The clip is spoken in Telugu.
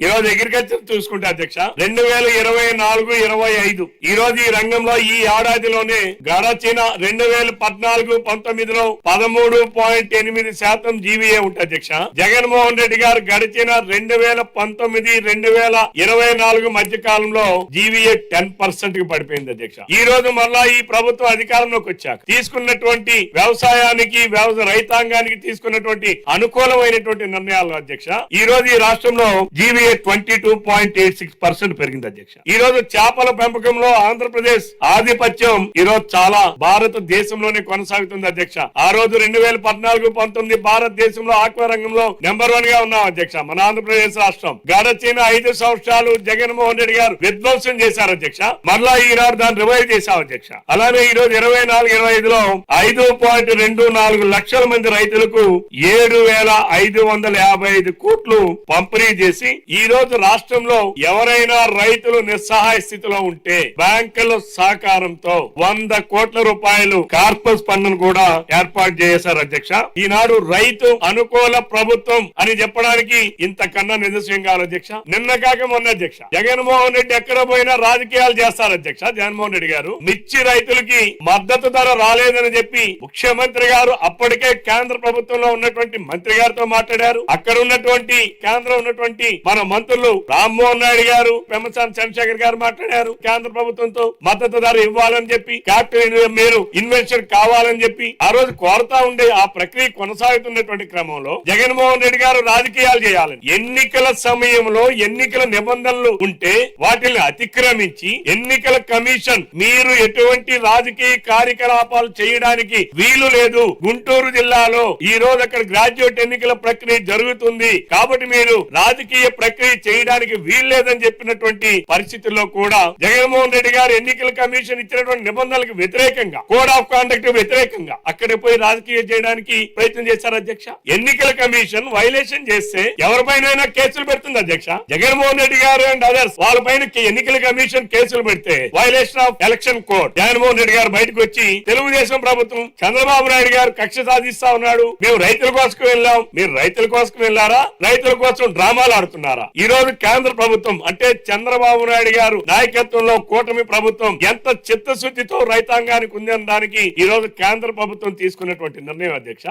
ఈ రోజు అగ్రికల్చర్ చూసుకుంటే అధ్యక్ష రెండు వేల ఇరవై నాలుగు ఇరవై ఐదు. ఈ రోజు ఈ రంగంలో ఈ ఏడాదిలోనే గడచిన రెండు వేల పద్నాలుగు పంతొమ్మిదిలో పదమూడు పాయింట్ ఎనిమిది శాతం జీవీఏ ఉంటుంది అధ్యక్ష జగన్మోహన్ రెడ్డి గారు గడిచిన రెండు వేల పంతొమ్మిది రెండు వేల ఇరవై నాలుగు మధ్య కాలంలో జీవీఏ టెన్ పర్సెంట్కి పడిపోయింది అధ్యక్ష. ఈ రోజు మళ్ళా ఈ ప్రభుత్వం అధికారంలోకి వచ్చాక తీసుకున్నటువంటి వ్యవసాయానికి వ్యవసాయ రైతాంగానికి తీసుకున్నటువంటి అనుకూలమైనటువంటి నిర్ణయాలు అధ్యక్ష. ఈ రోజు ఈ రాష్ట్రంలో GVA twenty two point eight six percent పెరిగింది అధ్యక్ష. ఈ రోజు చేపల పెంపకంలో ఆంధ్రప్రదేశ్ ఆధిపత్యం ఈ రోజు చాలా భారతదేశంలోనే కొనసాగుతుంది అధ్యక్ష. ఆ రోజు రెండు వేల పద్నాలుగు పంతొమ్మిది భారతదేశంలో ఆక్వా రంగంలో నెంబర్ వన్గా ఉన్నాం అధ్యక్ష మన ఆంధ్రప్రదేశ్ రాష్ట్రం. గడచిన ఐదు సంవత్సరాలు జగన్మోహన్ రెడ్డి గారు విధ్వంసం చేశారు అధ్యక్ష. మరలా ఈ రోజు దాన్ని రివైవ్ చేశాం అధ్యక్ష. అలానే ఈ రోజు ఇరవై నాలుగు ఇరవై ఐదులో ఐదు పాయింట్ రెండు నాలుగు లక్షల మంది రైతులకు ఏడు వేల ఐదు వందల యాభై ఐదు కోట్లు పంపిణీ చేసి ఈ రోజు రాష్ట్రంలో ఎవరైనా రైతులు నిస్సహాయ స్థితిలో ఉంటే బ్యాంకుల సహకారంతో వంద కోట్ల రూపాయలు కార్పస్ ఫండ్ కూడా ఏర్పాటు చేశారు అధ్యక్ష. ఈనాడు రైతు అనుకూల ప్రభుత్వం అని చెప్పడానికి ఇంతకన్నా నిదర్శనం కావాలి అధ్యక్ష. నిన్న కాక మొన్న అధ్యక్ష. జగన్మోహన్ రెడ్డి ఎక్కడ పోయినా రాజకీయాలు చేస్తారు అధ్యక్ష జగన్మోహన్ రెడ్డి గారు. మిర్చి రైతులకి మద్దతు ధర రాలేదని చెప్పి ముఖ్యమంత్రి గారు అప్పటికే కేంద్ర ప్రభుత్వంలో ఉన్నటువంటి మంత్రి గారితో మాట్లాడారు. అక్కడ ఉన్నటువంటి కేంద్రం ఉన్నటువంటి మన మంత్రులు రామ్మోహన్ నాయుడు గారు పెమ్మసాని చంద్రశేఖర్ గారు మాట్లాడారు కేంద్ర ప్రభుత్వంతో మద్దతు ధర ఇవ్వాలని చెప్పి క్యాపిటల్ మీరు ఇన్వెన్షన్ కావాలని చెప్పి ఆ రోజు కోరతా ఉండే ఆ ప్రక్రియ కొనసాగుతున్నటువంటి క్రమంలో జగన్మోహన్ రెడ్డి గారు రాజకీయాలు చేయాలని ఎన్నికల సమయంలో ఎన్నికల నిబంధనలు ఉంటే వాటిని అతిక్రమించి ఎన్నికల కమిషన్ మీరు ఎటువంటి రాజకీయ కార్యకలాపాలు చేయడానికి వీలు లేదు. గుంటూరు జిల్లాలో ఈ రోజు అక్కడ గ్రాడ్యుయేట్ ఎన్నికల ప్రక్రియ జరుగుతుంది. కాబట్టి మీరు రాజకీయ ప్రక్రియ చేయడానికి వీల్లేదని చెప్పినటువంటి పరిస్థితుల్లో కూడా జగన్మోహన్ రెడ్డి గారు ఎన్నికల కమిషన్ ఇచ్చినటువంటి నిబంధనలకు వ్యతిరేకంగా కోడ్ ఆఫ్ కాండక్ట్ వ్యతిరేకంగా అక్కడ పోయి రాజకీయం చేయడానికి ప్రయత్నం చేశారు అధ్యక్ష. ఎన్నికల కమిషన్ వైలేషన్ చేస్తే ఎవరిపైన కేసులు పెడుతుంది అధ్యక్ష. జగన్మోహన్ రెడ్డి గారు అండ్ అదర్స్ వాళ్ళపైన ఎన్నికల కమిషన్ కేసులు పెడితే violation of election code. Jaganmohan Reddy గారు బయటకు వచ్చి తెలుగుదేశం ప్రభుత్వం చంద్రబాబు నాయుడు గారు కక్ష సాధిస్తా ఉన్నాడు. మేము రైతుల కోసం వెళ్ళాం. మీరు రైతుల కోసం వెళ్ళారా? రైతుల కోసం డ్రామాలు ఆడుతున్నారా? ఈ రోజు కేంద్ర ప్రభుత్వం అంటే చంద్రబాబు నాయుడు గారు నాయకత్వంలో కూటమి ప్రభుత్వం ఎంత చిత్తశుద్ధితో రైతాంగానికి ఉందనడానికి ఈ రోజు కేంద్ర ప్రభుత్వం తీసుకున్నటువంటి నిర్ణయం అధ్యక్ష.